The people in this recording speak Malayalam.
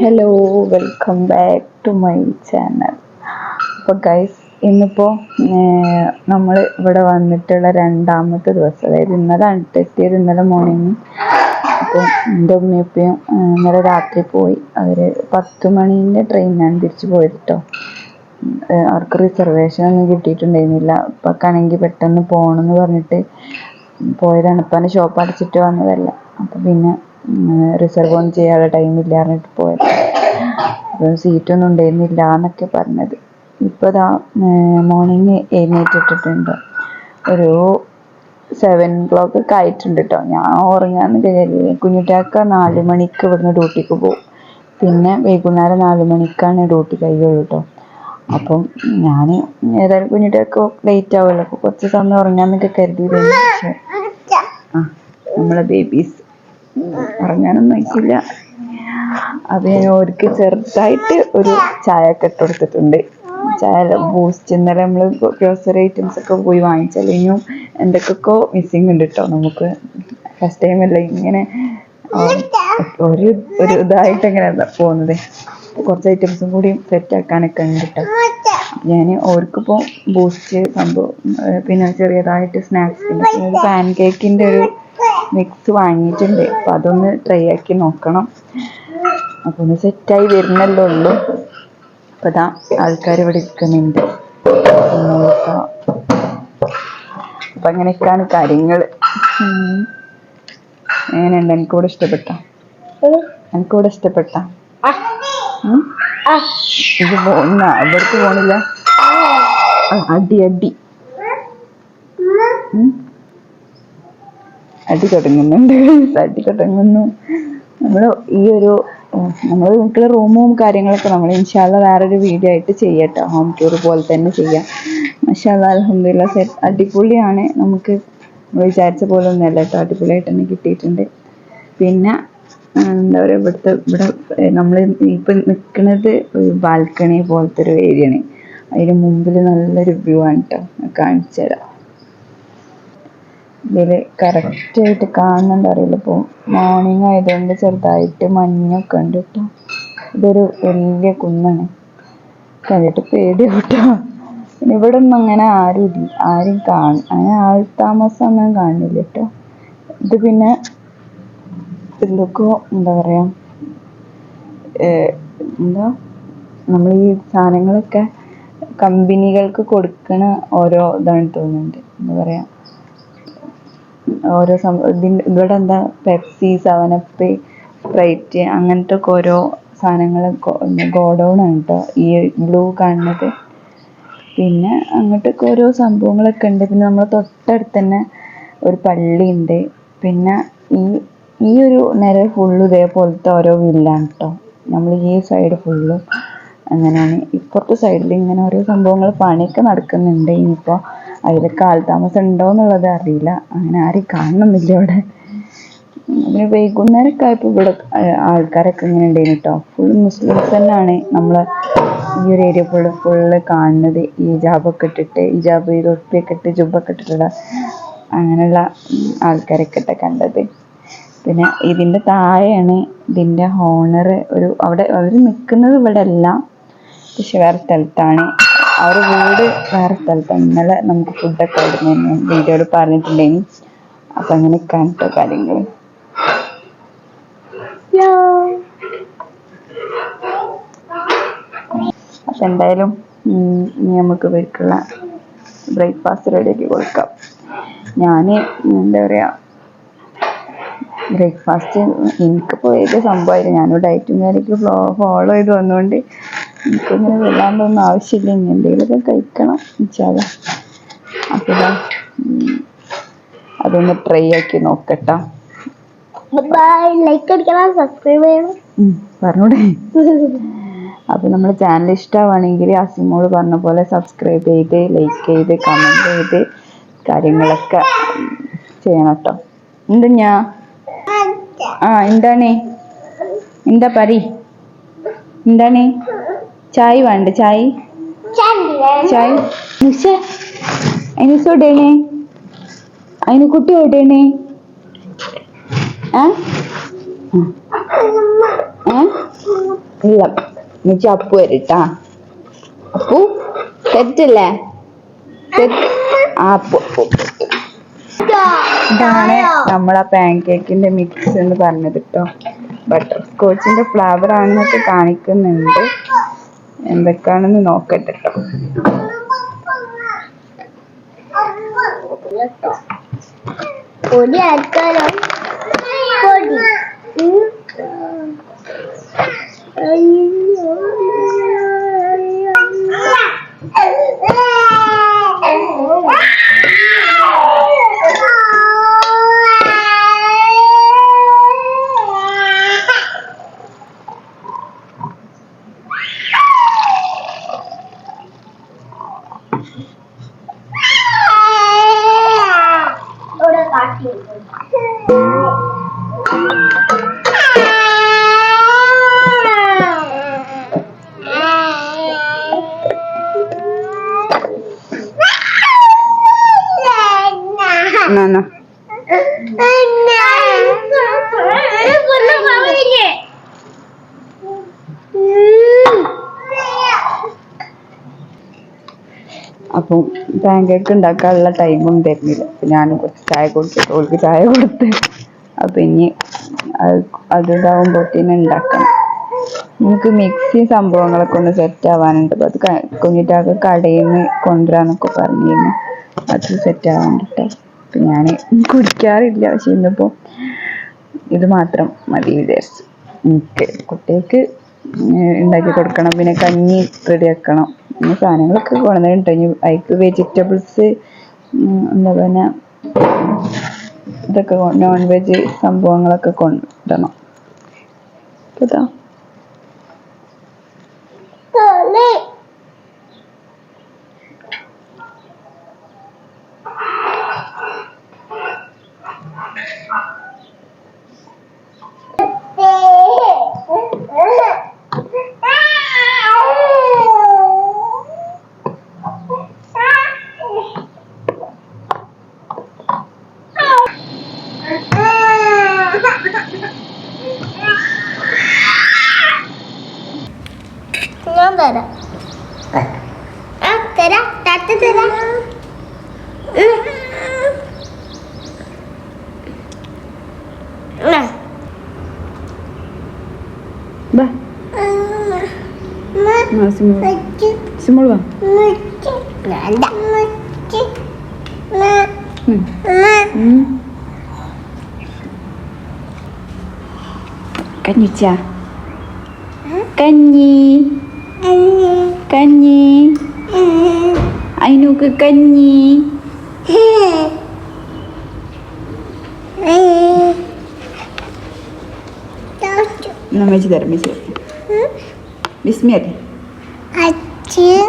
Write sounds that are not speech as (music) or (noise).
Hello welcome back to my channel അപ്പോൾ ഗൈസ് ഇന്നിപ്പോൾ നമ്മൾ ഇവിടെ വന്നിട്ടുള്ള രണ്ടാമത്തെ ദിവസം. അതായത് ഇന്നലാണ് ചെയ്ത് ഇന്നലെ മോർണിംഗ് അപ്പോൾ എന്റെ ഉമ്മയപ്പയും ഇന്നലെ രാത്രി പോയി. അവർ പത്ത് മണീന്റെ ട്രെയിനിനാണ് തിരിച്ചു പോയത് കേട്ടോ അവർക്ക് റിസർവേഷൻ ഒന്നും കിട്ടിയിട്ടുണ്ടായിരുന്നില്ല. ഇപ്പൊക്കാണെങ്കിൽ പെട്ടെന്ന് പോകണമെന്ന് പറഞ്ഞിട്ട് പോയതാണ്. ഇപ്പം ഷോപ്പ് അടച്ചിട്ട് വന്നതല്ല. അപ്പോൾ പിന്നെ റിസർവ് ഒന്നും ചെയ്യാനുള്ള ടൈമില്ല പറഞ്ഞിട്ട് പോയത്. അപ്പം സീറ്റൊന്നും ഉണ്ടായിരുന്നില്ല എന്നൊക്കെ പറഞ്ഞത്. ഇപ്പോൾ ഇതാ മോർണിംഗ് എഴുന്നേറ്റിട്ടിട്ടുണ്ട് ഒരു സെവൻ ക്ലോക്ക് ഒക്കെ ആയിട്ടുണ്ട് കേട്ടോ ഞാൻ ഉറങ്ങാന്ന് കരുതി കുഞ്ഞിട്ടാക്ക നാല് മണിക്ക് ഇവിടുന്ന് ഡ്യൂട്ടിക്ക് പോകും പിന്നെ വൈകുന്നേരം നാല് മണിക്കാണ് ഡ്യൂട്ടി കഴിയുള്ളൂ കേട്ടോ അപ്പം ഞാൻ ഏതായാലും കുഞ്ഞിട്ടൊക്കെ ലേറ്റ് ആവുമല്ലോ. അപ്പോൾ കുറച്ച് സമയം ഉറങ്ങാന്നൊക്കെ കരുതിയിരുന്നു പക്ഷേ ആ നമ്മളെ ബേബീസ് ഉറങ്ങാനൊന്നും അയക്കില്ല അത് ഞാൻ അവർക്ക് ചെറുതായിട്ട് ഒരു ചായ ഒക്കെ ഇട്ട് കൊടുത്തിട്ടുണ്ട്. ചായ ബൂസ്റ്റ് ഇന്നലെ നമ്മൾ ഗ്രോസറി ഐറ്റംസ് ഒക്കെ പോയി വാങ്ങിച്ചല്ലെങ്കിലും എന്തൊക്കെയൊക്കെ മിസ്സിങ് ഉണ്ട് കേട്ടോ നമുക്ക്. ഫസ്റ്റ് ടൈം അല്ല ഇങ്ങനെ ഒരു ഒരു ഇതായിട്ട് ഇങ്ങനെ പോകുന്നത്. കുറച്ച് ഐറ്റംസും കൂടി സെറ്റ് ആക്കാനൊക്കെ ഉണ്ട് കേട്ടോ ഞാൻ ഓർക്കിപ്പോൾ ബൂസ്റ്റ് സംഭവം പിന്നെ ചെറിയതായിട്ട് സ്നാക്സ് പാൻ കേക്കിന്റെ ഒരു മിക്സ് വാങ്ങിയിട്ടുണ്ട്. അപ്പം അതൊന്ന് ട്രൈ ആക്കി നോക്കണം. അപ്പോൾ ഒന്ന് സെറ്റായി വരുന്നല്ലോ ഉള്ളൂ. അപ്പോൾ ഇതാ ആൾക്കാർ ഇവിടെ ഇരിക്കുന്നുണ്ട്. അപ്പം അങ്ങനെയൊക്കെയാണ് കാര്യങ്ങൾ എങ്ങനെയുണ്ട്? എനിക്കൂടെ ഇഷ്ടപ്പെട്ട? എനിക്കൂടെ ഇഷ്ടപ്പെട്ട? ഇത് പോന്ന ഇവിടേക്ക് പോണില്ല. അടി അടി. ഉം. അടി തുടങ്ങുന്നുണ്ട്. അടി തുടങ്ങുന്നു. നമ്മൾ ഈ ഒരു നമ്മൾ വീട്ടിലെ റൂമും കാര്യങ്ങളൊക്കെ നമ്മൾ ഇൻഷാല്ല വേറൊരു വീഡിയോ ആയിട്ട് ചെയ്യട്ടോ. ഹോം ടൂർ പോലെ തന്നെ ചെയ്യാം. മഷാല്ല അലഹമില്ല അടിപൊളിയാണ്. നമുക്ക് വിചാരിച്ച പോലെ ഒന്നുമല്ല കേട്ടോ. അടിപൊളിയായിട്ട് തന്നെ കിട്ടിയിട്ടുണ്ട്. പിന്നെ എന്താ പറയുക ഇവിടുത്തെ ഇവിടെ നമ്മൾ ഇപ്പം നിൽക്കുന്നത് ഒരു ബാൽക്കണി പോലത്തെ ഒരു ഏരിയ ആണ്. അതിന് മുമ്പിൽ നല്ലൊരു വ്യൂ ആണ് കേട്ടോ കാണിച്ചു തരാം ഇതിൽ കറക്റ്റായിട്ട് കാണുന്നുണ്ട് അറിയില്ല. ഇപ്പോൾ മോർണിംഗ് ആയതുകൊണ്ട് ചെറുതായിട്ട് മഞ്ഞൊക്കെ ഉണ്ട് കേട്ടോ ഇതൊരു വലിയ കുന്നാണ്. കണ്ടിട്ട് പേടി കേട്ടോ ഇവിടെ ഒന്നും അങ്ങനെ ആരും ഇല്ല. ആരും കാണും അങ്ങനെ ആൾ താമസം ഒന്നും കാണില്ല കേട്ടോ ഇത് പിന്നെ എന്തൊക്കെയോ എന്താ പറയാ എന്താ നമ്മൾ ഈ സാധനങ്ങളൊക്കെ കമ്പനികൾക്ക് കൊടുക്കണ ഓരോ ഇതാണ് തോന്നുന്നുണ്ട്. എന്താ പറയാ ഓരോ സം ഇതിന്റെ ഇവിടെ എന്താ പെപ്സി സെവനപ്പ് സ്പ്രൈറ്റ് അങ്ങനത്തെ ഒക്കെ ഓരോ സാധനങ്ങൾ ഗോഡൗൺ ആണ് കേട്ടോ ഈ ബ്ലൂ കാണുന്നത്. പിന്നെ അങ്ങോട്ടൊക്കെ ഓരോ സംഭവങ്ങളൊക്കെ ഉണ്ട്. പിന്നെ നമ്മൾ തൊട്ടടുത്ത് തന്നെ ഒരു പള്ളി ഉണ്ട്. പിന്നെ ഈ ഈ ഒരു നിര ഫുള്ള് ഇതേപോലത്തെ ഓരോ വില്ലാണ് കേട്ടോ നമ്മൾ ഈ സൈഡ് ഫുള്ളും അങ്ങനെയാണ്. ഇപ്പുറത്തെ സൈഡിൽ ഇങ്ങനെ ഓരോ സംഭവങ്ങൾ പണിയൊക്കെ നടക്കുന്നുണ്ട്. ഇനിയിപ്പോൾ അതിലൊക്കെ കാലതാമസം ഉണ്ടോ എന്നുള്ളത് അറിയില്ല. അങ്ങനെ ആരെയും കാണുന്നില്ല ഇവിടെ. പിന്നെ വൈകുന്നേരമൊക്കെ ആയപ്പോൾ ഇവിടെ ആൾക്കാരൊക്കെ ഇങ്ങനെ ഉണ്ടായിരുന്നു കേട്ടോ ഫുൾ മുസ്ലിംസ് തന്നെയാണ് നമ്മൾ ഈ ഒരു ഏരിയ ഫുള്ള് ഫുള്ള് കാണുന്നത്. ഈ ഹിജാബൊക്കെ ഇട്ടിട്ട് ഹിജാബ് തൊപ്പിയൊക്കെ ഇട്ട് ജുബൊക്കെ ഇട്ടിട്ടുള്ള അങ്ങനെയുള്ള ആൾക്കാരൊക്കെ ഇട്ട കണ്ടത്. പിന്നെ ഇതിന്റെ താഴെയാണ് ഇതിന്റെ ഹോണർ ഒരു അവിടെ അവർ നിൽക്കുന്നത് ഇവിടെ അല്ല പക്ഷെ വേറെ സ്ഥലത്താണ്. അവരുടെ വീട് വേറെ സ്ഥലത്താണ് ഇന്നലെ നമുക്ക് ഫുഡൊക്കെ അവിടുന്ന് വീഡിയോയിൽ പറഞ്ഞിട്ടുണ്ടെങ്കിൽ അപ്പം അങ്ങനെ കണ്ടോ കാര്യങ്ങൾ അപ്പം എന്തായാലും ഇനി നമുക്ക് ഇവർക്കുള്ള ബ്രേക്ക്ഫാസ്റ്റ് റെഡിയാക്കി കൊടുക്കാം. ഞാൻ എന്താ പറയുക ബ്രേക്ക്ഫാസ്റ്റ് എനിക്ക് പോയത് സംഭവമായിരുന്നു. ഞാനും ഡയറ്റും കാര്യമൊക്കെ ഫോളോ ചെയ്ത് വന്നുകൊണ്ട് എനിക്കിങ്ങനെ വല്ലാണ്ടൊന്നും ആവശ്യമില്ല ഇനി എന്തെങ്കിലുമൊക്കെ കഴിക്കണം ഇൻഷാല്ല അപ്പോൾ അതൊന്ന് ട്രൈ ആക്കി നോക്കട്ടെ. ലൈക്ക് അടിക്കണം സബ്സ്ക്രൈബ് ചെയ്യണം. ഉം, പറഞ്ഞൂടെ? അപ്പോൾ നമ്മുടെ ചാനൽ ഇഷ്ടമാണെങ്കിൽ അസിമോൾ പറഞ്ഞ പോലെ സബ്സ്ക്രൈബ് ചെയ്ത് ലൈക്ക് ചെയ്ത് കമന്റ് ചെയ്ത് കാര്യങ്ങളൊക്കെ ചെയ്യണം കേട്ടോ എന്ത് ഞാ? ആ എന്താണ്? എന്താ പരി? എന്താണ്? ചായ വേണ്ട ചായ. ചായ. നിഷ അതിനിസ് എവിടെയാണ് അതിന് കുട്ടി ഓടേണേ ആ ഇല്ല. എനിക്ക് അപ്പു വരട്ടാ. അപ്പു തെറ്റല്ലേ? ഇതാണ് നമ്മളെ പാൻ കേക്കിന്റെ മിക്സ് എന്ന് പറഞ്ഞത് കേട്ടോ ബട്ടർ സ്കോച്ചിന്റെ ഫ്ലേവർ ആണെന്നൊക്കെ കാണിക്കുന്നുണ്ട്. എന്തൊക്കെയാണെന്ന് നോക്കട്ടെ. കേട്ടോ (laughs) എന്നാ, എന്നാ. അപ്പം പാൻ കേക്ക് ഉണ്ടാക്കാനുള്ള ടൈമും തരുന്നില്ല. അപ്പൊ ഞാൻ കുറച്ച് ചായ കൊടുത്തിട്ട് ഓൾക്ക് ചായ കൊടുത്ത് അപ്പൊ ഇനി അത് അത് ഇതാവുമ്പോഴത്തേനും ഉണ്ടാക്കണം നമുക്ക് മിക്സി സംഭവങ്ങളൊക്കെ ഒന്ന് സെറ്റ് ആവാനുണ്ട്. അപ്പം അത് കുഞ്ഞിട്ടാക്ക കടയിൽ നിന്ന് കൊണ്ടുവരാന്നൊക്കെ പറഞ്ഞിരുന്നു. അത് സെറ്റ് ആവാണ്ടിട്ട്. അപ്പം ഞാൻ കുടിക്കാറില്ല. പക്ഷെ ഇന്നിപ്പോ ഇത് മാത്രം മതി വിചാരിച്ചു. എനിക്ക് കുട്ടികൾക്ക് ഉണ്ടാക്കി കൊടുക്കണം. പിന്നെ കഞ്ഞി റെഡിയാക്കണം. പിന്നെ സാധനങ്ങളൊക്കെ കൊണ്ടുവന്നിട്ടുണ്ട്. ഇനി അതിക്ക് വെജിറ്റബിൾസ് എന്താ പറയുക ഇതൊക്കെ നോൺ വെജ് സംഭവങ്ങളൊക്കെ കൊണ്ടുവരണം. ഇതാ തരാം. ആ. തരാം. തത്ത തരാം. സിമോൾ വാ. വേണ്ട. ഉം. ഉം. കഞ്ഞി. കഞ്ഞി. അതിനൊക്കെ കഞ്ഞി നമ്മച്ചി തരാം മിസ് ബിസ്മി അല്ലേ? അച്ഛൻ